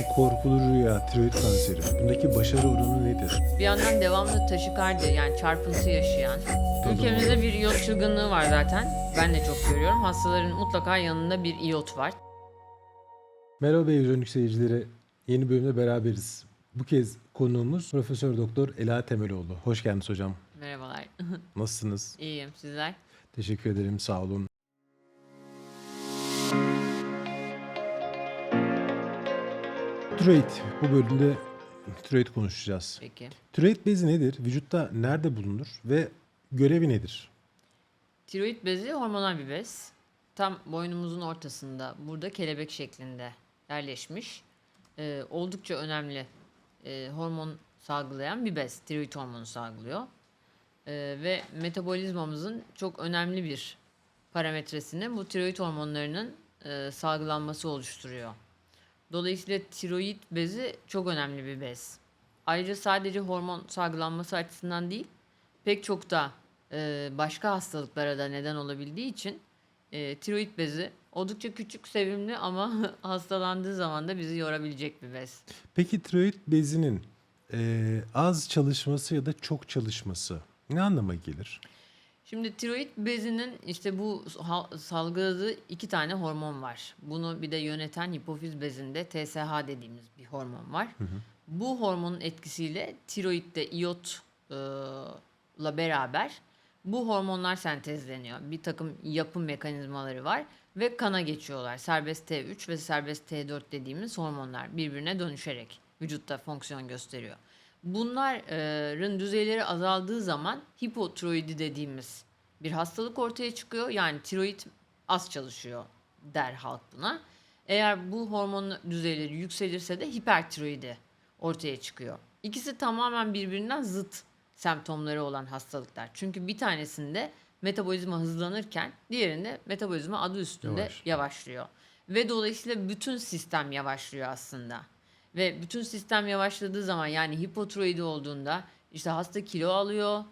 Bu korkulu rüya, tiroid kanseri. Bundaki başarı oranı nedir? Bir yandan devamlı taşikardi yani çarpıntı yaşayan. Ülkemizde bir iot çılgınlığı var zaten. Ben de çok görüyorum. Hastaların mutlaka yanında bir iot var. Merhaba Evrenik seyircileri. Yeni bölümde beraberiz. Bu kez konuğumuz Profesör Doktor Ela Temeloğlu. Hoş geldiniz hocam. Merhabalar. Nasılsınız? İyiyim sizler. Teşekkür ederim. Sağ olun. Tiroid. Bu bölümde tiroid konuşacağız. Peki. Tiroid bezi nedir? Vücutta nerede bulunur ve görevi nedir? Tiroid bezi hormonal bir bez. Tam boynumuzun ortasında, burada kelebek şeklinde yerleşmiş. Ee, oldukça önemli e, hormon salgılayan bir bez. Tiroid hormonu salgılıyor. Ee, ve metabolizmamızın çok önemli bir parametresini bu tiroid hormonlarının e, salgılanması oluşturuyor. Dolayısıyla tiroid bezi çok önemli bir bez. Ayrıca sadece hormon salgılanması açısından değil, pek çok da e, başka hastalıklara da neden olabildiği için e, tiroid bezi oldukça küçük, sevimli ama hastalandığı zaman da bizi yorabilecek bir bez. Peki tiroid bezinin eee, az çalışması ya da çok çalışması ne anlama gelir? Şimdi tiroid bezinin işte bu salgıladığı iki tane hormon var. Bunu bir de yöneten hipofiz bezinde TSH dediğimiz bir hormon var. Bu hormonun etkisiyle tiroidde iyotla beraber bu hormonlar sentezleniyor. Bir takım yapım mekanizmaları var ve kana geçiyorlar. Serbest T3 ve serbest T4 dediğimiz hormonlar birbirine dönüşerek vücutta fonksiyon gösteriyor. Bunların düzeyleri azaldığı zaman hipotiroidi dediğimiz bir hastalık ortaya çıkıyor. Yani tiroid az çalışıyor der halk buna. Eğer bu hormon düzeyleri yükselirse de hipertiroidi ortaya çıkıyor. İkisi tamamen birbirinden zıt semptomları olan hastalıklar. Çünkü bir tanesinde metabolizma hızlanırken diğerinde metabolizma adı üstünde Yavaş. yavaşlıyor. Ve dolayısıyla bütün sistem yavaşlıyor aslında. Ve bütün sistem yavaşladığı zaman yani hipotiroidi olduğunda işte hasta kilo alıyor,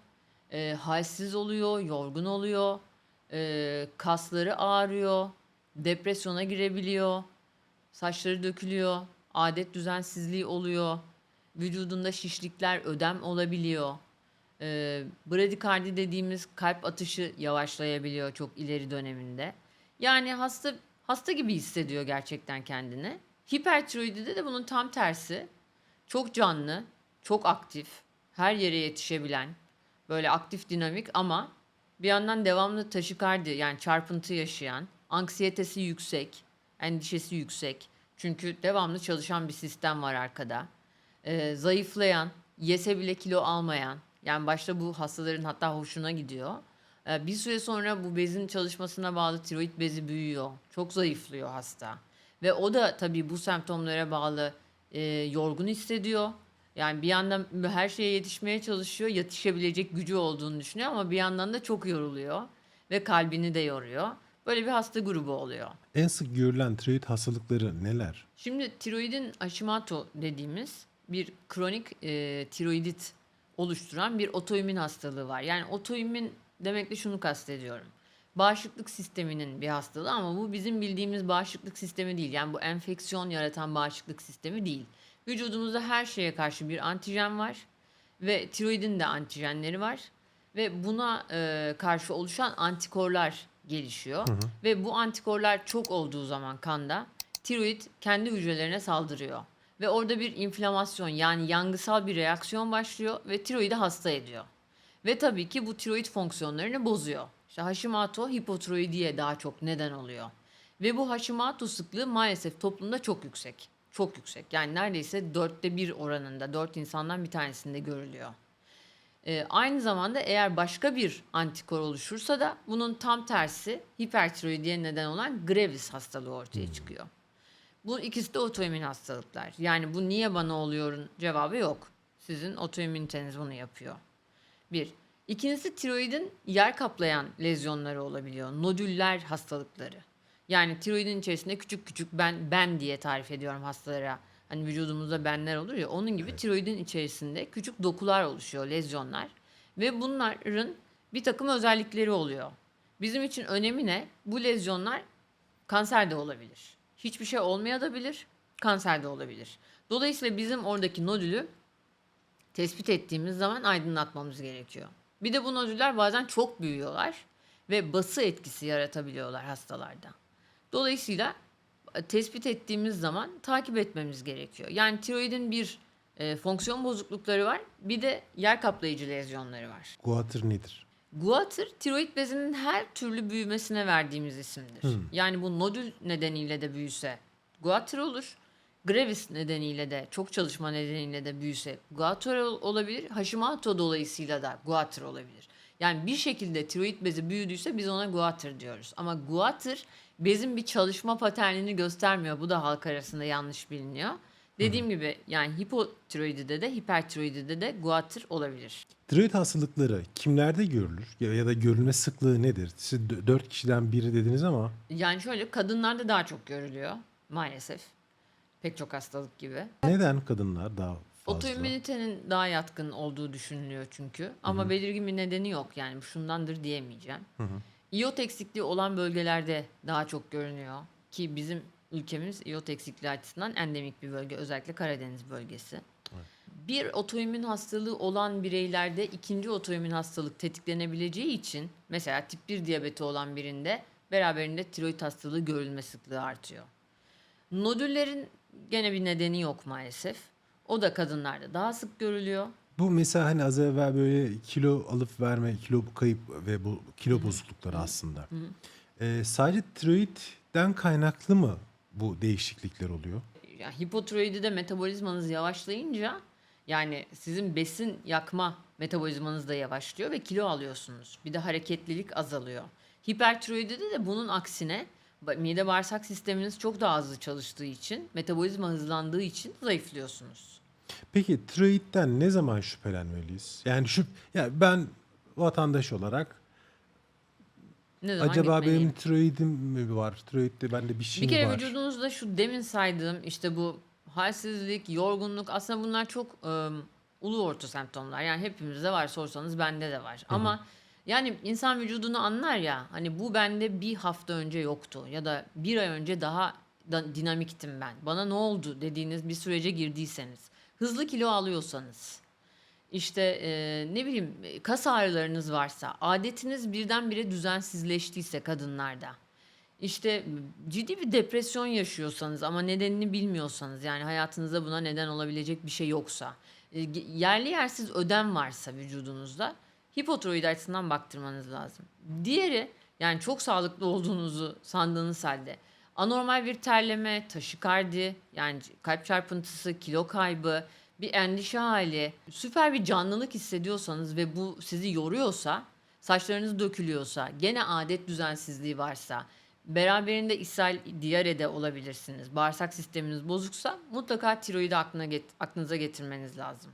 e, halsiz oluyor, yorgun oluyor, e, kasları ağrıyor, depresyona girebiliyor, saçları dökülüyor, adet düzensizliği oluyor, vücudunda şişlikler, ödem olabiliyor. E, bradikardi dediğimiz kalp atışı yavaşlayabiliyor çok ileri döneminde. Yani hasta hasta gibi hissediyor gerçekten kendini. Hipertiroidide de bunun tam tersi. Çok canlı, çok aktif, her yere yetişebilen, böyle aktif dinamik ama bir yandan devamlı taşikardi yani çarpıntı yaşayan, anksiyetesi yüksek, endişesi yüksek. Çünkü devamlı çalışan bir sistem var arkada. Ee, zayıflayan, yese bile kilo almayan, yani başta bu hastaların hatta hoşuna gidiyor. Ee, bir süre sonra bu bezin çalışmasına bağlı tiroid bezi büyüyor. Çok zayıflıyor hasta. Ve o da tabii bu semptomlara bağlı e, yorgun hissediyor. Yani bir yandan her şeye yetişmeye çalışıyor, yetişebilecek gücü olduğunu düşünüyor ama bir yandan da çok yoruluyor ve kalbini de yoruyor. Böyle bir hasta grubu oluyor. En sık görülen tiroid hastalıkları neler? Şimdi tiroidin Hashimoto dediğimiz bir kronik e, tiroidit oluşturan bir otoimmün hastalığı var. Yani otoimmün demekle şunu kastediyorum. Bağışıklık sisteminin bir hastalığı ama bu bizim bildiğimiz bağışıklık sistemi değil. Yani bu enfeksiyon yaratan bağışıklık sistemi değil. Vücudumuzda her şeye karşı bir antijen var ve tiroidin de antijenleri var ve buna e, karşı oluşan antikorlar gelişiyor ve bu antikorlar çok olduğu zaman kanda tiroid kendi hücrelerine saldırıyor ve orada bir inflamasyon yani yangısal bir reaksiyon başlıyor ve tiroidi hasta ediyor. Ve tabii ki bu tiroid fonksiyonlarını bozuyor. İşte Hashimoto hipotiroidiye daha çok neden oluyor. Ve bu Hashimoto sıklığı maalesef toplumda çok yüksek. Çok yüksek. Yani neredeyse dörtte bir oranında, dört insandan bir tanesinde görülüyor. Ee, aynı zamanda eğer başka bir antikor oluşursa da bunun tam tersi hipertiroidiye neden olan Graves hastalığı ortaya çıkıyor. Bu ikisi de otoimmün hastalıklar. Yani bu niye bana oluyorun cevabı yok. Sizin otoimmüniteniz bunu yapıyor. Bir. İkincisi tiroidin yer kaplayan lezyonları olabiliyor. Nodüller hastalıkları. Yani tiroidin içerisinde küçük küçük ben ben diye tarif ediyorum hastalara. Hani vücudumuzda benler olur ya onun gibi tiroidin içerisinde küçük dokular oluşuyor, lezyonlar. Ve bunların bir takım özellikleri oluyor. Bizim için önemi ne? Bu lezyonlar kanser de olabilir. Hiçbir şey olmayabilir kanser de olabilir. Dolayısıyla bizim oradaki nodülü tespit ettiğimiz zaman aydınlatmamız gerekiyor. Bir de bu nodüller bazen çok büyüyorlar ve bası etkisi yaratabiliyorlar hastalarda. Dolayısıyla e, tespit ettiğimiz zaman takip etmemiz gerekiyor. Yani tiroidin bir e, fonksiyon bozuklukları var, bir de yer kaplayıcı lezyonları var. Guatr nedir? Guatr, tiroid bezinin her türlü büyümesine verdiğimiz isimdir. Yani bu nodül nedeniyle de büyüse guatr olur. Gravis nedeniyle de, çok çalışma nedeniyle de büyüse guatr ol- olabilir. Hashimoto dolayısıyla da guatr olabilir. Yani bir şekilde tiroid bezi büyüdüyse biz ona guatr diyoruz. Ama guatr bezin bir çalışma paternini göstermiyor. Bu da halk arasında yanlış biliniyor. Dediğim gibi yani hipotiroidide de hipertiroidide de guatr olabilir. Tiroid hastalıkları kimlerde görülür ya, ya da görülme sıklığı nedir? Siz dö- dört kişiden biri dediniz ama Yani şöyle kadınlarda daha çok görülüyor maalesef. Pek çok hastalık gibi. neden kadınlar daha fazla? Otoimmünitenin daha yatkın olduğu düşünülüyor çünkü. Ama belirgin bir nedeni yok yani şundandır diyemeyeceğim. İyot eksikliği olan bölgelerde daha çok görünüyor. Ki bizim ülkemiz iyot eksikliği açısından endemik bir bölge. Özellikle Karadeniz bölgesi. Bir otoimmün hastalığı olan bireylerde ikinci otoimmün hastalık tetiklenebileceği için mesela tip 1 diyabeti olan birinde beraberinde tiroid hastalığı görülme sıklığı artıyor. Nodüllerin gene bir nedeni yok maalesef. O da kadınlarda daha sık görülüyor. Bu mesela hani az evvel böyle kilo alıp verme, kilo kayıp ve bu kilo bozuklukları aslında. Ee, sadece tiroidden kaynaklı mı bu değişiklikler oluyor? Yani hipotiroidide metabolizmanız yavaşlayınca yani sizin besin yakma metabolizmanız da yavaşlıyor ve kilo alıyorsunuz. Bir de hareketlilik azalıyor. Hipertiroidide de bunun aksine mide bağırsak sisteminiz çok daha hızlı çalıştığı için, metabolizma hızlandığı için zayıflıyorsunuz. Peki tiroidden ne zaman şüphelenmeliyiz? Yani şu ya ben vatandaş olarak Ne zaman acaba gitmeliyim? benim tiroidim mi var? Tiroidde bende bir şey Bir mi kere var? vücudunuzda şu demin saydığım işte bu halsizlik, yorgunluk aslında bunlar çok ım, ulu orta semptomlar. Yani hepimizde var sorsanız bende de var. Ama yani insan vücudunu anlar ya hani bu bende bir hafta önce yoktu ya da bir ay önce daha da dinamiktim ben. Bana ne oldu dediğiniz bir sürece girdiyseniz, hızlı kilo alıyorsanız, işte e, ne bileyim e, kas ağrılarınız varsa, adetiniz birdenbire düzensizleştiyse kadınlarda, işte ciddi bir depresyon yaşıyorsanız ama nedenini bilmiyorsanız yani hayatınızda buna neden olabilecek bir şey yoksa, e, yerli yersiz ödem varsa vücudunuzda hipotiroid açısından baktırmanız lazım. Diğeri yani çok sağlıklı olduğunuzu sandığınız halde anormal bir terleme, taşikardi yani kalp çarpıntısı, kilo kaybı, bir endişe hali, süper bir canlılık hissediyorsanız ve bu sizi yoruyorsa, saçlarınız dökülüyorsa, gene adet düzensizliği varsa, beraberinde ishal, diyare de olabilirsiniz. Bağırsak sisteminiz bozuksa mutlaka tiroidi aklına get- aklınıza getirmeniz lazım.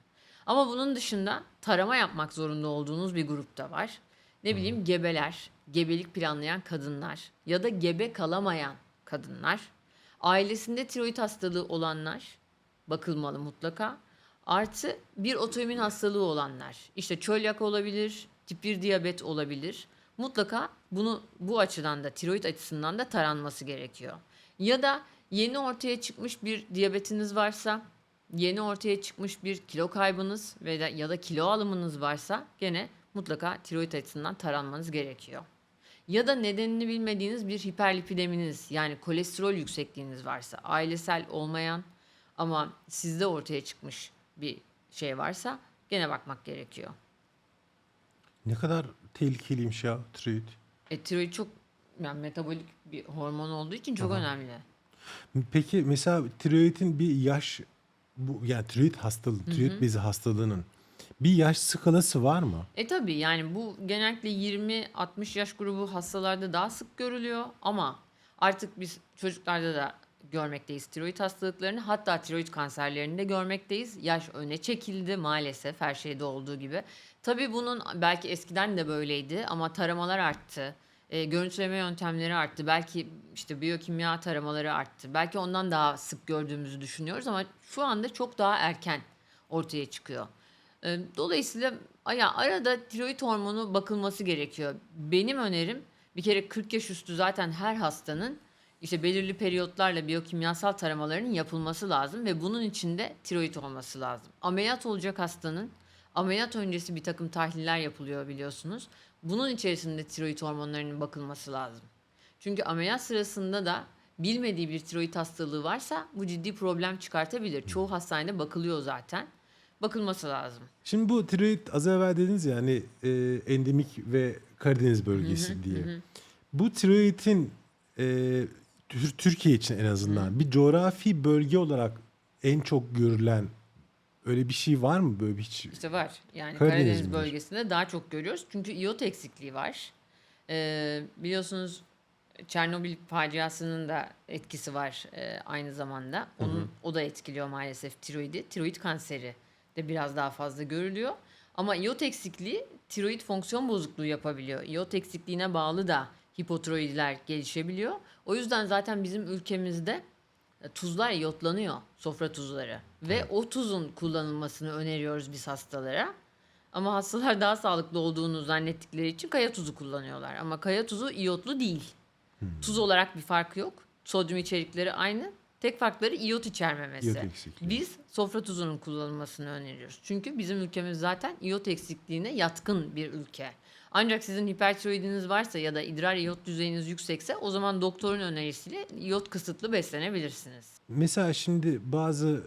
Ama bunun dışında tarama yapmak zorunda olduğunuz bir grup da var. Ne bileyim gebeler, gebelik planlayan kadınlar ya da gebe kalamayan kadınlar, ailesinde tiroid hastalığı olanlar bakılmalı mutlaka. Artı bir otoimmün hastalığı olanlar. İşte çölyak olabilir, tip 1 diyabet olabilir. Mutlaka bunu bu açıdan da tiroid açısından da taranması gerekiyor. Ya da yeni ortaya çıkmış bir diyabetiniz varsa, yeni ortaya çıkmış bir kilo kaybınız ve da, ya da kilo alımınız varsa gene mutlaka tiroid açısından taranmanız gerekiyor. Ya da nedenini bilmediğiniz bir hiperlipideminiz yani kolesterol yüksekliğiniz varsa, ailesel olmayan ama sizde ortaya çıkmış bir şey varsa gene bakmak gerekiyor. Ne kadar tehlikeliymiş ya tiroid. E, tiroid çok yani metabolik bir hormon olduğu için çok önemli. Peki mesela tiroidin bir yaş bu yani tiroid hastalığı, tiroid bezi hastalığının bir yaş skalası var mı? E tabii yani bu genellikle 20-60 yaş grubu hastalarda daha sık görülüyor ama artık biz çocuklarda da görmekteyiz tiroid hastalıklarını hatta tiroid kanserlerini de görmekteyiz. Yaş öne çekildi maalesef her şeyde olduğu gibi. Tabii bunun belki eskiden de böyleydi ama taramalar arttı. E, görüntüleme yöntemleri arttı. Belki işte biyokimya taramaları arttı. Belki ondan daha sık gördüğümüzü düşünüyoruz ama şu anda çok daha erken ortaya çıkıyor. E, Dolayısıyla ya arada tiroid hormonu bakılması gerekiyor. Benim önerim bir kere 40 yaş üstü zaten her hastanın işte belirli periyotlarla biyokimyasal taramalarının yapılması lazım ve bunun içinde tiroid olması lazım. Ameliyat olacak hastanın ameliyat öncesi bir takım tahliller yapılıyor biliyorsunuz. Bunun içerisinde tiroid hormonlarının bakılması lazım. Çünkü ameliyat sırasında da bilmediği bir tiroid hastalığı varsa bu ciddi problem çıkartabilir. Çoğu hastanede bakılıyor zaten. Bakılması lazım. Şimdi bu tiroid az evvel dediniz ya hani e, endemik ve Karadeniz bölgesi diye. Bu tiroidin e, Tür- Türkiye için en azından bir coğrafi bölge olarak en çok görülen öyle bir şey var mı böyle bir hiç? İşte var. Yani Karadeniz Karadeniz, midir? bölgesinde daha çok görüyoruz. Çünkü iot eksikliği var. Ee, biliyorsunuz Çernobil faciasının da etkisi var e, aynı zamanda. Onun o da etkiliyor maalesef tiroidi. Tiroid kanseri de biraz daha fazla görülüyor. Ama iot eksikliği tiroid fonksiyon bozukluğu yapabiliyor. İot eksikliğine bağlı da hipotiroidler gelişebiliyor. O yüzden zaten bizim ülkemizde tuzlar iyotlanıyor, sofra tuzları. Ve o tuzun kullanılmasını öneriyoruz biz hastalara. Ama hastalar daha sağlıklı olduğunu zannettikleri için kaya tuzu kullanıyorlar. Ama kaya tuzu iyotlu değil. Tuz olarak bir farkı yok. Sodyum içerikleri aynı. Tek farkları iyot içermemesi. İyot eksikliği. Biz sofra tuzunun kullanılmasını öneriyoruz. Çünkü bizim ülkemiz zaten iyot eksikliğine yatkın bir ülke. Ancak sizin hipertiroidiniz varsa ya da idrar iyot düzeyiniz yüksekse o zaman doktorun önerisiyle iyot kısıtlı beslenebilirsiniz. Mesela şimdi bazı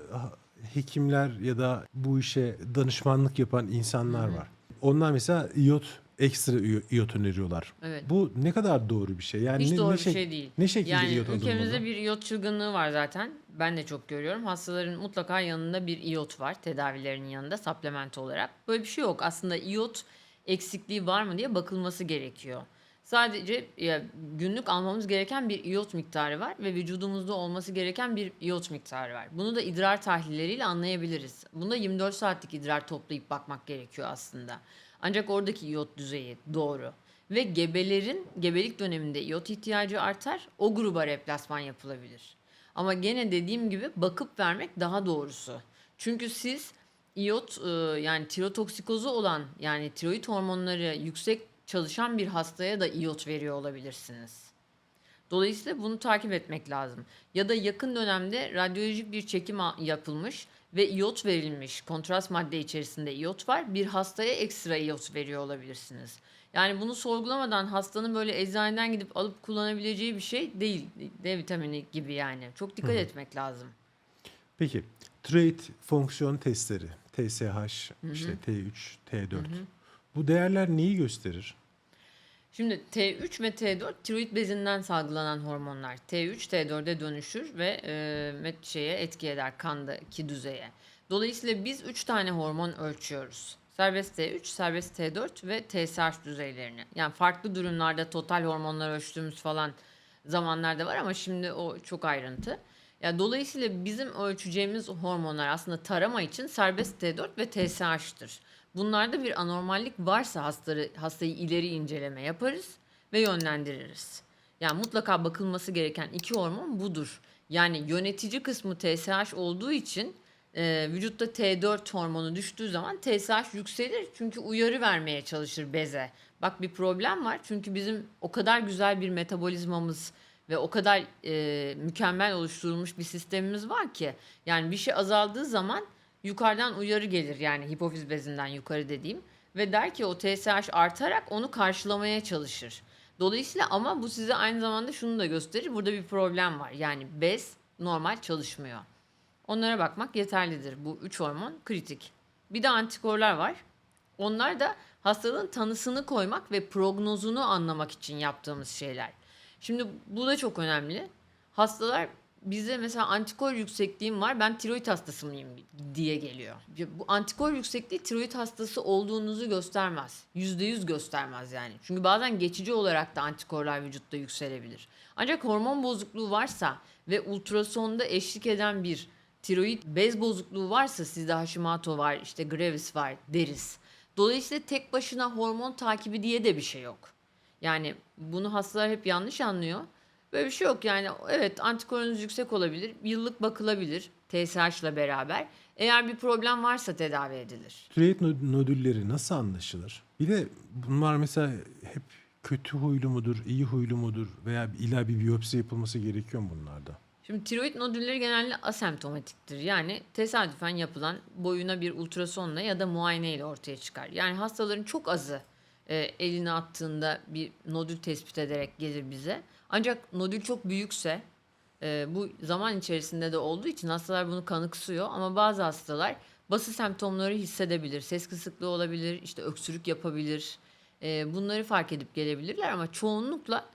hekimler ya da bu işe danışmanlık yapan insanlar var. Onlar mesela iot ekstra iot öneriyorlar. Evet. Bu ne kadar doğru bir şey? Yani Hiç ne, doğru ne bir şek- şey değil. Ne şekilde Yani iot ülkemizde alınmalı? bir iyot çılgınlığı var zaten. Ben de çok görüyorum. Hastaların mutlaka yanında bir iyot var tedavilerinin yanında supplement olarak. Böyle bir şey yok. Aslında iyot eksikliği var mı diye bakılması gerekiyor. Sadece ya, günlük almamız gereken bir iyot miktarı var ve vücudumuzda olması gereken bir iyot miktarı var. Bunu da idrar tahlilleriyle anlayabiliriz. Bunda 24 saatlik idrar toplayıp bakmak gerekiyor aslında. Ancak oradaki iyot düzeyi doğru. Ve gebelerin gebelik döneminde iyot ihtiyacı artar. O gruba replasman yapılabilir. Ama gene dediğim gibi bakıp vermek daha doğrusu. Çünkü siz iyot e, yani tirotoksikozu olan yani tiroid hormonları yüksek çalışan bir hastaya da iyot veriyor olabilirsiniz. Dolayısıyla bunu takip etmek lazım. Ya da yakın dönemde radyolojik bir çekim yapılmış ve iyot verilmiş. Kontrast madde içerisinde iyot var. Bir hastaya ekstra iyot veriyor olabilirsiniz. Yani bunu sorgulamadan hastanın böyle eczaneden gidip alıp kullanabileceği bir şey değil. D vitamini gibi yani. Çok dikkat etmek lazım. Peki tiroid fonksiyon testleri TSH, işte T3, T4. Bu değerler neyi gösterir? Şimdi T3 ve T4 tiroid bezinden salgılanan hormonlar. T3 T4'e dönüşür ve e, şeye etki eder kandaki düzeye. Dolayısıyla biz 3 tane hormon ölçüyoruz. Serbest T3, serbest T4 ve TSH düzeylerini. Yani farklı durumlarda total hormonlar ölçtüğümüz falan zamanlarda var ama şimdi o çok ayrıntı. Ya dolayısıyla bizim ölçeceğimiz hormonlar aslında tarama için serbest T4 ve TSH'tır. Bunlarda bir anormallik varsa hastaları, hastayı ileri inceleme yaparız ve yönlendiririz. Yani mutlaka bakılması gereken iki hormon budur. Yani yönetici kısmı TSH olduğu için e, vücutta T4 hormonu düştüğü zaman TSH yükselir çünkü uyarı vermeye çalışır beze. Bak bir problem var çünkü bizim o kadar güzel bir metabolizmamız ve o kadar e, mükemmel oluşturulmuş bir sistemimiz var ki yani bir şey azaldığı zaman yukarıdan uyarı gelir yani hipofiz bezinden yukarı dediğim ve der ki o TSH artarak onu karşılamaya çalışır. Dolayısıyla ama bu size aynı zamanda şunu da gösterir. Burada bir problem var. Yani bez normal çalışmıyor. Onlara bakmak yeterlidir. Bu üç hormon kritik. Bir de antikorlar var. Onlar da hastalığın tanısını koymak ve prognozunu anlamak için yaptığımız şeyler. Şimdi bu da çok önemli. Hastalar bize mesela antikor yüksekliğim var ben tiroid hastası mıyım diye geliyor. Bu antikor yüksekliği tiroid hastası olduğunuzu göstermez. Yüzde yüz göstermez yani. Çünkü bazen geçici olarak da antikorlar vücutta yükselebilir. Ancak hormon bozukluğu varsa ve ultrasonda eşlik eden bir tiroid bez bozukluğu varsa sizde Hashimoto var, işte Graves var deriz. Dolayısıyla tek başına hormon takibi diye de bir şey yok. Yani bunu hastalar hep yanlış anlıyor. Böyle bir şey yok yani evet antikorunuz yüksek olabilir, yıllık bakılabilir TSH ile beraber. Eğer bir problem varsa tedavi edilir. Nod- nodülleri nasıl anlaşılır? Bir de bunlar mesela hep kötü huylu mudur, iyi huylu mudur veya illa bir biyopsi yapılması gerekiyor mu bunlarda? Şimdi tiroid nodülleri genelde asemptomatiktir. Yani tesadüfen yapılan boyuna bir ultrasonla ya da muayene ile ortaya çıkar. Yani hastaların çok azı e, elini attığında bir nodül tespit ederek gelir bize. Ancak nodül çok büyükse e, bu zaman içerisinde de olduğu için hastalar bunu kanıksıyor ama bazı hastalar bası semptomları hissedebilir. Ses kısıklığı olabilir, işte öksürük yapabilir. E, bunları fark edip gelebilirler ama çoğunlukla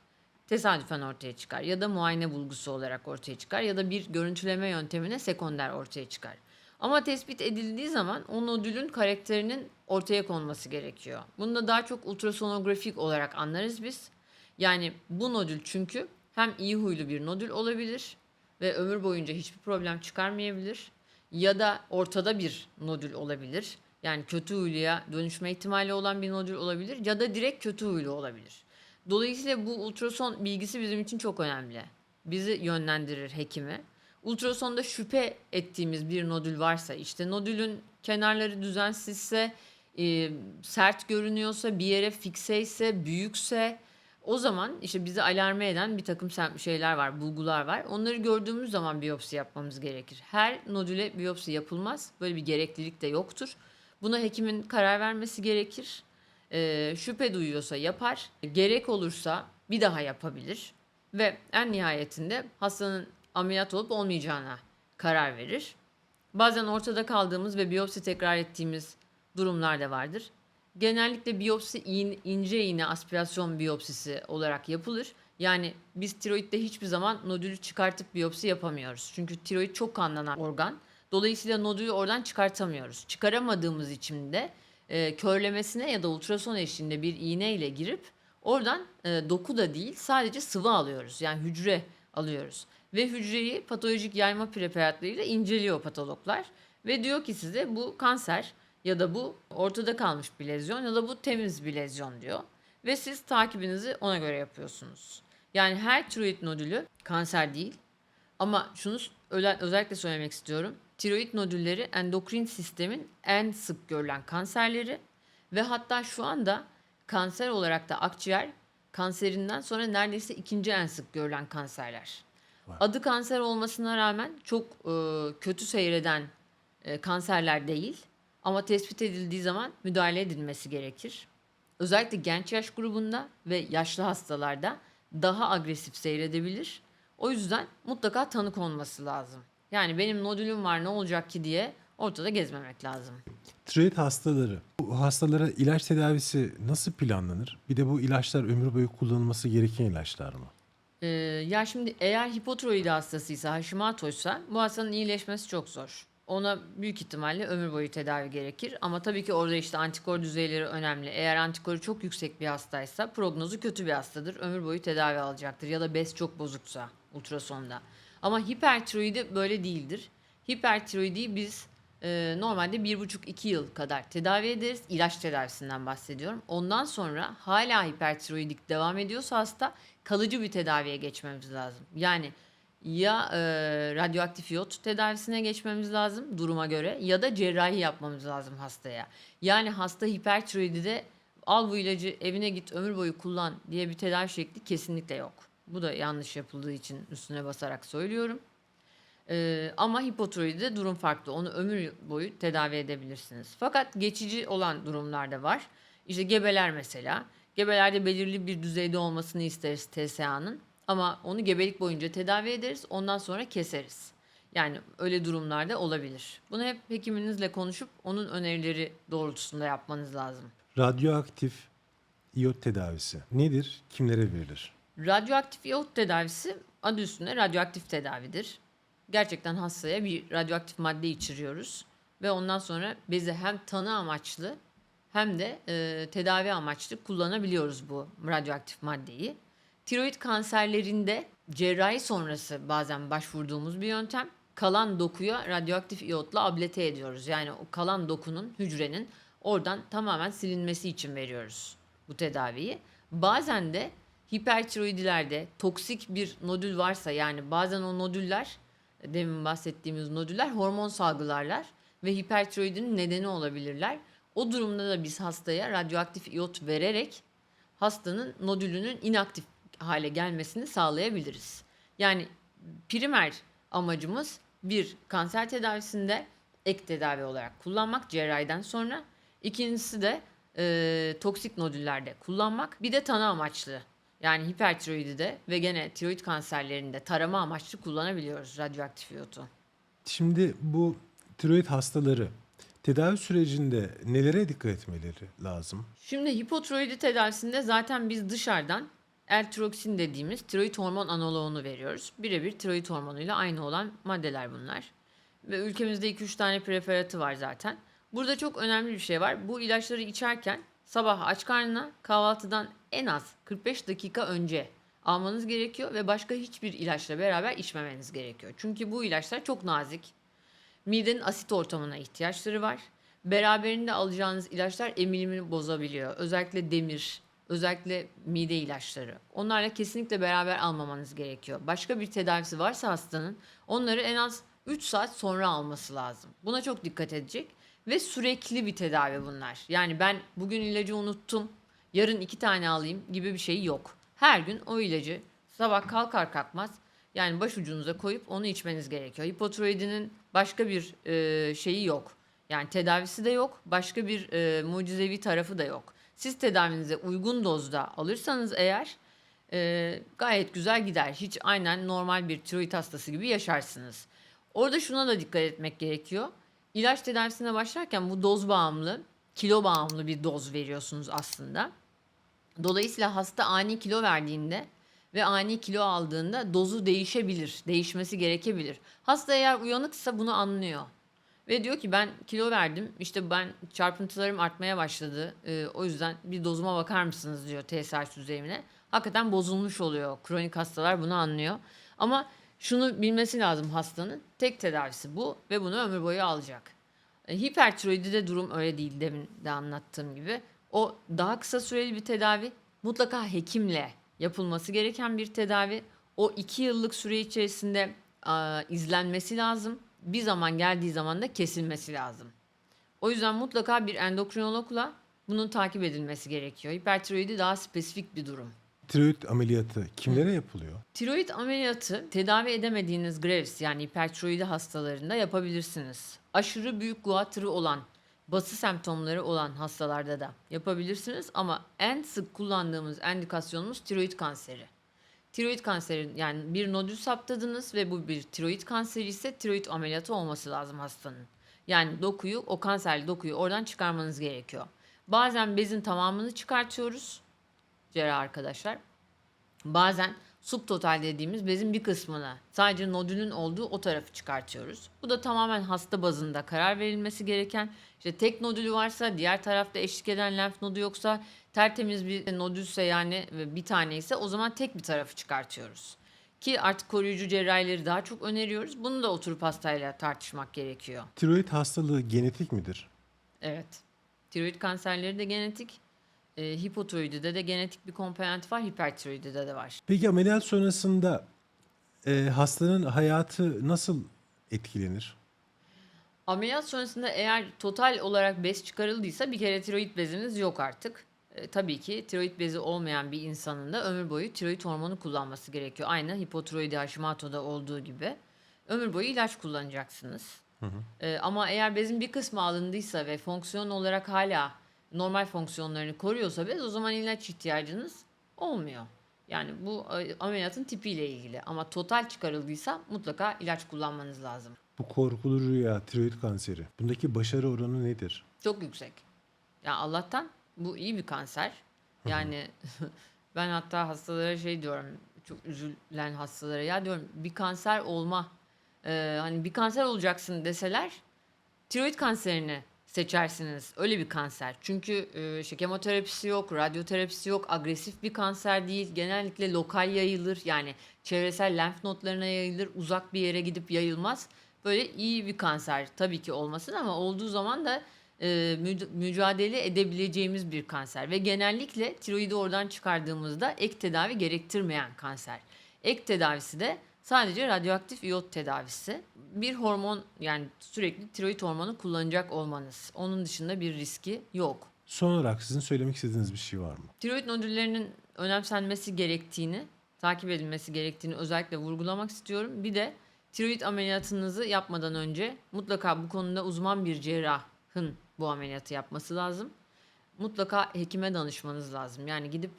tesadüfen ortaya çıkar ya da muayene bulgusu olarak ortaya çıkar ya da bir görüntüleme yöntemine sekonder ortaya çıkar. Ama tespit edildiği zaman o nodülün karakterinin ortaya konması gerekiyor. Bunu da daha çok ultrasonografik olarak anlarız biz. Yani bu nodül çünkü hem iyi huylu bir nodül olabilir ve ömür boyunca hiçbir problem çıkarmayabilir ya da ortada bir nodül olabilir. Yani kötü huyluya dönüşme ihtimali olan bir nodül olabilir ya da direkt kötü huylu olabilir. Dolayısıyla bu ultrason bilgisi bizim için çok önemli. Bizi yönlendirir hekimi. Ultrasonda şüphe ettiğimiz bir nodül varsa, işte nodülün kenarları düzensizse, e, sert görünüyorsa, bir yere fikseyse, büyükse o zaman işte bizi alarme eden bir takım şeyler var, bulgular var. Onları gördüğümüz zaman biyopsi yapmamız gerekir. Her nodüle biyopsi yapılmaz. Böyle bir gereklilik de yoktur. Buna hekimin karar vermesi gerekir. Ee, şüphe duyuyorsa yapar. Gerek olursa bir daha yapabilir. Ve en nihayetinde hastanın ameliyat olup olmayacağına karar verir. Bazen ortada kaldığımız ve biyopsi tekrar ettiğimiz durumlar da vardır. Genellikle biyopsi in- ince iğne aspirasyon biyopsisi olarak yapılır. Yani biz tiroidde hiçbir zaman nodülü çıkartıp biyopsi yapamıyoruz. Çünkü tiroid çok kanlanan organ. Dolayısıyla nodülü oradan çıkartamıyoruz. Çıkaramadığımız için de e, körlemesine ya da ultrason eşliğinde bir iğne ile girip oradan e, doku da değil sadece sıvı alıyoruz. Yani hücre alıyoruz. Ve hücreyi patolojik yayma preparatlarıyla inceliyor patologlar. Ve diyor ki size bu kanser ya da bu ortada kalmış bir lezyon ya da bu temiz bir lezyon diyor. Ve siz takibinizi ona göre yapıyorsunuz. Yani her tiroid nodülü kanser değil. Ama şunu özellikle söylemek istiyorum. Tiroid nodülleri endokrin sistemin en sık görülen kanserleri ve hatta şu anda kanser olarak da akciğer kanserinden sonra neredeyse ikinci en sık görülen kanserler. Adı kanser olmasına rağmen çok e, kötü seyreden e, kanserler değil ama tespit edildiği zaman müdahale edilmesi gerekir. Özellikle genç yaş grubunda ve yaşlı hastalarda daha agresif seyredebilir. O yüzden mutlaka tanı konması lazım. Yani benim nodülüm var ne olacak ki diye ortada gezmemek lazım. Tiroid hastaları, bu hastalara ilaç tedavisi nasıl planlanır? Bir de bu ilaçlar ömür boyu kullanılması gereken ilaçlar mı? Ee, ya şimdi eğer hipotiroidi hastasıysa, Hashimoto'ysa bu hastanın iyileşmesi çok zor. Ona büyük ihtimalle ömür boyu tedavi gerekir. Ama tabii ki orada işte antikor düzeyleri önemli. Eğer antikoru çok yüksek bir hastaysa prognozu kötü bir hastadır. Ömür boyu tedavi alacaktır. Ya da bes çok bozuksa ultrasonda. Ama hipertiroidi böyle değildir. Hipertiroidi biz e, normalde 1,5-2 yıl kadar tedavi ederiz. İlaç tedavisinden bahsediyorum. Ondan sonra hala hipertiroidik devam ediyorsa hasta kalıcı bir tedaviye geçmemiz lazım. Yani ya e, radyoaktif iyot tedavisine geçmemiz lazım duruma göre ya da cerrahi yapmamız lazım hastaya. Yani hasta hipertiroidi de al bu ilacı evine git ömür boyu kullan diye bir tedavi şekli kesinlikle yok. Bu da yanlış yapıldığı için üstüne basarak söylüyorum. Ee, ama hipotiroidde durum farklı. Onu ömür boyu tedavi edebilirsiniz. Fakat geçici olan durumlar da var. İşte gebeler mesela. Gebelerde belirli bir düzeyde olmasını isteriz TSA'nın. Ama onu gebelik boyunca tedavi ederiz. Ondan sonra keseriz. Yani öyle durumlarda olabilir. Bunu hep hekiminizle konuşup onun önerileri doğrultusunda yapmanız lazım. Radyoaktif iyot tedavisi nedir? Kimlere verilir? Radyoaktif iyot tedavisi adı üstünde radyoaktif tedavidir. Gerçekten hastaya bir radyoaktif madde içiriyoruz ve ondan sonra bezi hem tanı amaçlı hem de e, tedavi amaçlı kullanabiliyoruz bu radyoaktif maddeyi. Tiroid kanserlerinde cerrahi sonrası bazen başvurduğumuz bir yöntem. Kalan dokuya radyoaktif iyotla ablete ediyoruz. Yani o kalan dokunun, hücrenin oradan tamamen silinmesi için veriyoruz bu tedaviyi. Bazen de hipertiroidilerde toksik bir nodül varsa yani bazen o nodüller demin bahsettiğimiz nodüller hormon salgılarlar ve hipertiroidin nedeni olabilirler. O durumda da biz hastaya radyoaktif iyot vererek hastanın nodülünün inaktif hale gelmesini sağlayabiliriz. Yani primer amacımız bir kanser tedavisinde ek tedavi olarak kullanmak cerrahiden sonra. İkincisi de e, toksik nodüllerde kullanmak. Bir de tanı amaçlı yani hipertiroidide ve gene tiroid kanserlerinde tarama amaçlı kullanabiliyoruz radyoaktif iyotu. Şimdi bu tiroid hastaları tedavi sürecinde nelere dikkat etmeleri lazım? Şimdi hipotiroidi tedavisinde zaten biz dışarıdan L-tiroksin dediğimiz tiroid hormon analoğunu veriyoruz. Birebir tiroid hormonuyla aynı olan maddeler bunlar. Ve ülkemizde 2-3 tane preparatı var zaten. Burada çok önemli bir şey var. Bu ilaçları içerken sabah aç karnına kahvaltıdan en az 45 dakika önce almanız gerekiyor ve başka hiçbir ilaçla beraber içmemeniz gerekiyor. Çünkü bu ilaçlar çok nazik. Midenin asit ortamına ihtiyaçları var. Beraberinde alacağınız ilaçlar emilimini bozabiliyor. Özellikle demir, özellikle mide ilaçları. Onlarla kesinlikle beraber almamanız gerekiyor. Başka bir tedavisi varsa hastanın onları en az 3 saat sonra alması lazım. Buna çok dikkat edecek ve sürekli bir tedavi bunlar. Yani ben bugün ilacı unuttum, yarın iki tane alayım gibi bir şey yok. Her gün o ilacı sabah kalkar kalkmaz yani başucunuza koyup onu içmeniz gerekiyor. Hipotiroidinin başka bir e, şeyi yok. Yani tedavisi de yok. Başka bir e, mucizevi tarafı da yok. Siz tedavinize uygun dozda alırsanız eğer e, gayet güzel gider. Hiç aynen normal bir tiroid hastası gibi yaşarsınız. Orada şuna da dikkat etmek gerekiyor. İlaç tedavisine başlarken bu doz bağımlı, kilo bağımlı bir doz veriyorsunuz aslında. Dolayısıyla hasta ani kilo verdiğinde ve ani kilo aldığında dozu değişebilir, değişmesi gerekebilir. Hasta eğer uyanıksa bunu anlıyor. Ve diyor ki ben kilo verdim, işte ben çarpıntılarım artmaya başladı. Ee, o yüzden bir dozuma bakar mısınız diyor TSH düzeyine. Hakikaten bozulmuş oluyor. Kronik hastalar bunu anlıyor. Ama şunu bilmesi lazım hastanın. Tek tedavisi bu ve bunu ömür boyu alacak. E, Hipertiroidide durum öyle değil demin de anlattığım gibi. O daha kısa süreli bir tedavi. Mutlaka hekimle yapılması gereken bir tedavi. O iki yıllık süre içerisinde a, izlenmesi lazım. Bir zaman geldiği zaman da kesilmesi lazım. O yüzden mutlaka bir endokrinologla bunun takip edilmesi gerekiyor. Hipertiroidi daha spesifik bir durum. Tiroid ameliyatı kimlere yapılıyor? Tiroid ameliyatı tedavi edemediğiniz Graves yani hipertiroidi hastalarında yapabilirsiniz. Aşırı büyük guatrı olan, bası semptomları olan hastalarda da yapabilirsiniz ama en sık kullandığımız endikasyonumuz tiroid kanseri. Tiroid kanseri yani bir nodül saptadınız ve bu bir tiroid kanseri ise tiroid ameliyatı olması lazım hastanın. Yani dokuyu, o kanserli dokuyu oradan çıkarmanız gerekiyor. Bazen bezin tamamını çıkartıyoruz cerrah arkadaşlar. Bazen subtotal dediğimiz bezin bir kısmını sadece nodülün olduğu o tarafı çıkartıyoruz. Bu da tamamen hasta bazında karar verilmesi gereken işte tek nodülü varsa diğer tarafta eşlik eden lenf nodu yoksa tertemiz bir nodülse yani bir tane ise o zaman tek bir tarafı çıkartıyoruz. Ki artık koruyucu cerrahileri daha çok öneriyoruz. Bunu da oturup hastayla tartışmak gerekiyor. Tiroid hastalığı genetik midir? Evet. Tiroid kanserleri de genetik. E, hipotiroidide de genetik bir komponent var. Hipertiroidide de var. Peki ameliyat sonrasında e, hastanın hayatı nasıl etkilenir? Ameliyat sonrasında eğer total olarak bez çıkarıldıysa bir kere tiroid beziniz yok artık. E, tabii ki tiroid bezi olmayan bir insanın da ömür boyu tiroid hormonu kullanması gerekiyor. Aynı hipotiroidi Hashimoto'da olduğu gibi. Ömür boyu ilaç kullanacaksınız. E, ama eğer bezin bir kısmı alındıysa ve fonksiyon olarak hala normal fonksiyonlarını koruyorsa bez o zaman ilaç ihtiyacınız olmuyor. Yani bu e, ameliyatın tipiyle ilgili ama total çıkarıldıysa mutlaka ilaç kullanmanız lazım. Bu korkulu rüya, tiroid kanseri. Bundaki başarı oranı nedir? Çok yüksek. Ya Allah'tan bu iyi bir kanser. Yani ben hatta hastalara şey diyorum, çok üzülen hastalara ya diyorum bir kanser olma, e, hani bir kanser olacaksın deseler tiroid kanserini seçersiniz. Öyle bir kanser. Çünkü e, işte kemoterapisi yok, radyoterapisi yok, agresif bir kanser değil. Genellikle lokal yayılır. Yani çevresel lenf nodlarına yayılır. Uzak bir yere gidip yayılmaz. Böyle iyi bir kanser tabii ki olmasın ama olduğu zaman da e, müc- mücadele edebileceğimiz bir kanser. Ve genellikle tiroidi oradan çıkardığımızda ek tedavi gerektirmeyen kanser. Ek tedavisi de sadece radyoaktif iyot tedavisi. Bir hormon yani sürekli tiroid hormonu kullanacak olmanız. Onun dışında bir riski yok. Son olarak sizin söylemek istediğiniz bir şey var mı? Tiroid nodüllerinin önemsenmesi gerektiğini, takip edilmesi gerektiğini özellikle vurgulamak istiyorum. Bir de tiroid ameliyatınızı yapmadan önce mutlaka bu konuda uzman bir cerrahın bu ameliyatı yapması lazım. Mutlaka hekime danışmanız lazım. Yani gidip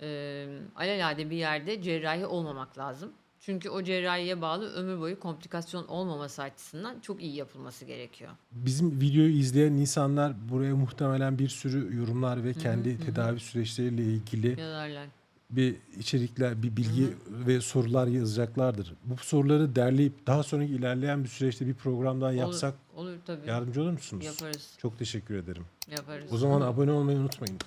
e, alelade bir yerde cerrahi olmamak lazım. Çünkü o cerrahiye bağlı ömür boyu komplikasyon olmaması açısından çok iyi yapılması gerekiyor. Bizim videoyu izleyen insanlar buraya muhtemelen bir sürü yorumlar ve kendi tedavi süreçleriyle ilgili Yazarlar. bir içerikler, bir bilgi ve sorular yazacaklardır. Bu soruları derleyip daha sonraki ilerleyen bir süreçte bir programdan yapsak Olur, olur tabii. yardımcı olur musunuz? Yaparız. Çok teşekkür ederim. Yaparız. O zaman abone olmayı unutmayın.